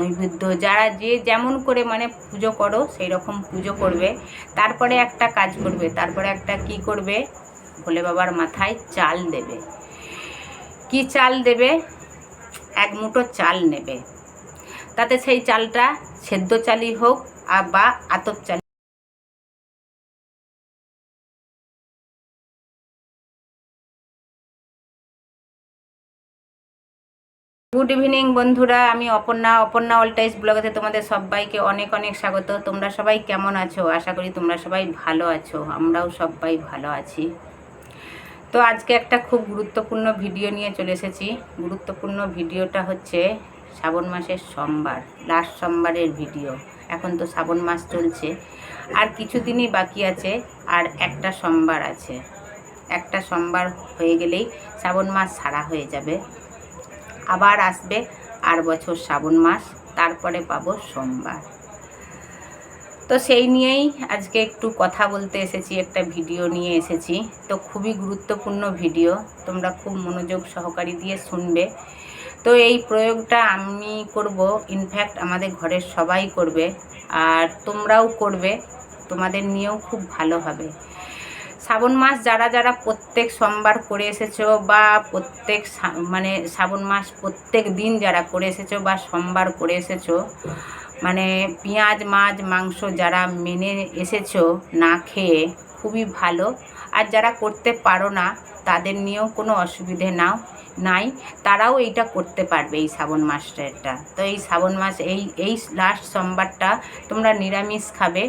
নৈবেদ্য। যারা যে যেমন করে মানে পুজো করো সেই রকম পুজো করবে। তারপরে একটা কাজ করবে, তারপরে একটা কি করবে? ভোলে বাবার মাথায় চাল দেবে। কি চাল দেবে? এক মুঠো চাল নেবে। তাতে সেই চালটা সেদ্ধ চালই হোক বা আতপ চাল গুড ইভিনিং বন্ধুরা, আমি অপর্ণা অপর্ণা অলটাইস ব্লগেতে তোমাদের সবাইকে অনেক অনেক স্বাগত। তোমরা সবাই কেমন আছো? আশা করি তোমরা সবাই ভালো আছো, আমরাও সবাই ভালো আছি। তো আজকে একটা খুব গুরুত্বপূর্ণ ভিডিও নিয়ে চলে এসেছি। গুরুত্বপূর্ণ ভিডিওটা হচ্ছে শ্রাবণ মাসের সোমবার লাস্ট সোমবারের ভিডিও। এখন তো শ্রাবণ মাস চলছে, আর কিছুদিনই বাকি আছে, আর একটা সোমবার আছে। একটা সোমবার হয়ে গেলেই শ্রাবণ মাস সারা হয়ে যাবে। আবার আসবে আর বছর শ্রাবণ মাস, তারপরে পাবো সোমবার। তো সেই নিয়েই আজকে একটু কথা বলতে এসেছি, একটা ভিডিও নিয়ে এসেছি। তো খুবই গুরুত্বপূর্ণ ভিডিও, তোমরা খুব মনোযোগ সহকারী দিয়ে শুনবে। তো এই প্রয়োগটা আমি করব ইনফ্যাক্ট আমাদের ঘরের সবাই করবে, আর তোমরাও করবে, তোমাদের নিয়েও খুব ভালো হবে। শ্রাবণ মাস যারা যারা প্রত্যেক সোমবার করে এসেছ বা প্রত্যেক মানে শ্রাবণ মাস প্রত্যেক দিন যারা করে এসেছ বা সোমবার করে এসেছ মানে পেঁয়াজ, মাছ, মাংস যারা মেনে এসেছ না খেয়ে খুবই ভালো। আর যারা করতে পারো না, তাদের নিয়েও কোনো অসুবিধে নাও, নাই। তারাও এইটা করতে পারবে এই শ্রাবণ মাসটা তো এই শ্রাবণ মাস এই এই লাস্ট সোমবারটা তোমরা নিরামিষ খাবে।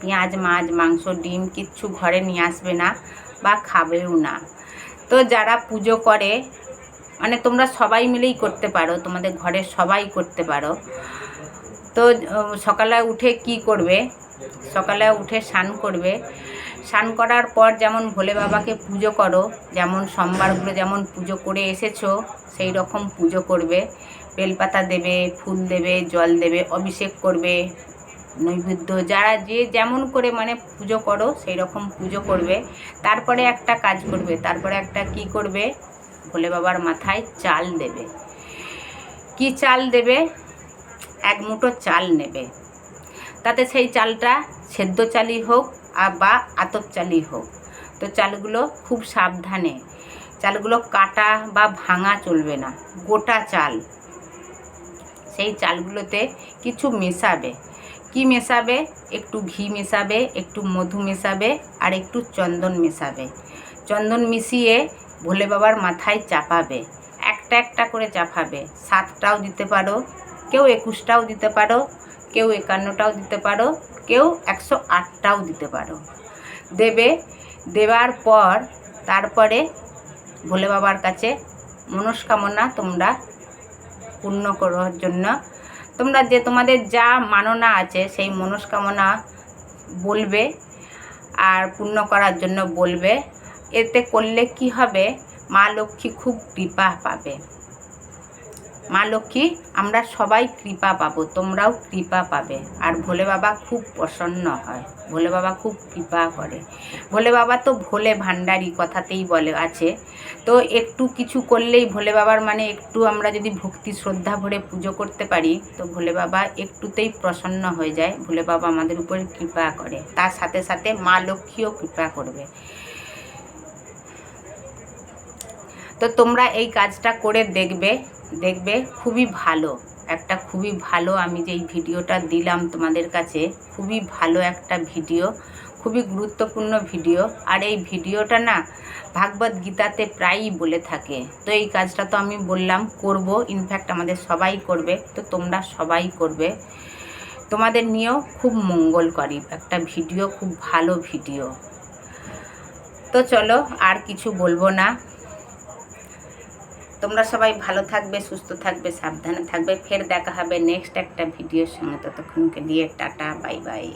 পেঁয়াজ, মাছ, মাংস, ডিম কিচ্ছু ঘরে নিয়ে আসবে না বা খাবেও না। তো যারা পুজো করে মানে তোমরা সবাই মিলেই করতে পারো, তোমাদের ঘরের সবাই করতে পারো। তো সকালে উঠে কি করবে? সকালে উঠে স্নান করবে। স্নান করার পর যেমন ভোলে বাবাকে পুজো করো, যেমন সোমবারগুলো যেমন পুজো করে এসেছ, সেই রকম পুজো করবে। বেলপাতা দেবে, ফুল দেবে, জল দেবে, অভিষেক করবে নৈবেদ্য, যারা যে যেমন করে মানে পুজো করো সেই রকম পুজো করবে। তারপরে একটা কাজ করবে, তারপরে একটা কি করবে? ভোলে বাবার মাথায় চাল দেবে। কি চাল দেবে? এক মুঠো চাল নেবে। তাতে সেই চালটা সেদ্ধ চালই হোক আর বা আতপ চালই হোক। তো চালগুলো খুব সাবধানে, চালগুলো কাটা বা ভাঙা চলবে না, গোটা চাল। সেই চালগুলোতে কিছু মেশাবে। কি মেশাবে? একটু ঘি মেশাবে, একটু মধু মেশাবে, আর একটু চন্দন মেশাবে। চন্দন মিশিয়ে ভোলে বাবার মাথায় চাপাবে। একটা একটা করে চাপাবে। সাতটাও দিতে পারো, কেউ একুশটাও দিতে পারো, কেউ একান্নটাও দিতে পারো, কেউ একশো আটটাও দিতে পারো। দেবে, দেওয়ার পর তারপরে ভোলে বাবার কাছে মনস্কামনা তোমরা পূর্ণ করার জন্য তোমরা যে তোমাদের যা মাননা আছে, সেই মনস্কামনা বলবে আর পূর্ণ করার জন্য বলবে। এতে করলে কি হবে? মা লক্ষ্মী খুব কৃপা পাবে। মা লক্ষ্মী, আমরা সবাই কৃপা পাবো, তোমরাও কৃপা পাবে। আর ভোলে বাবা খুব প্রসন্ন হয়, ভোলে বাবা খুব কৃপা করে। ভোলে বাবা তো ভোলে ভাণ্ডারি কথাতেই বলে আছে। তো একটু কিছু করলেই ভোলে বাবার মানে একটু আমরা যদি ভক্তি শ্রদ্ধা ভরে পুজো করতে পারি, তো ভোলে বাবা একটুতেই প্রসন্ন হয়ে যায়, ভোলে বাবা আমাদের উপরে কৃপা করে। তার সাথে সাথে মা লক্ষ্মীও কৃপা করবে। তো তোমরা এই কাজটা করে দেখবে দেখবে খুবই ভালো, একটা খুবই ভালো আমি যেই ভিডিওটা দিলাম তোমাদের কাছে, খুবই ভালো একটা ভিডিও, খুবই গুরুত্বপূর্ণ ভিডিও। আর এই ভিডিওটা না ভাগবত গীতাতে প্রায়ই বলে থাকে। তো এই কাজটা তো আমি বললাম, করব ইনফ্যাক্ট আমাদের সবাই করবে, তো তোমরা সবাই করবে। তোমাদের নিয়েও খুব মঙ্গলকারী, একটা ভিডিও, খুব ভালো ভিডিও। তো চলো আর কিছু বলব না। তোমরা সবাই ভালো থাকবে, সুস্থ থাকবে, সাবধানে থাকবে। ফের দেখা হবে নেক্সট একটা ভিডিওর সঙ্গে। ততক্ষণকে দিয়ে টাটা বাই বাই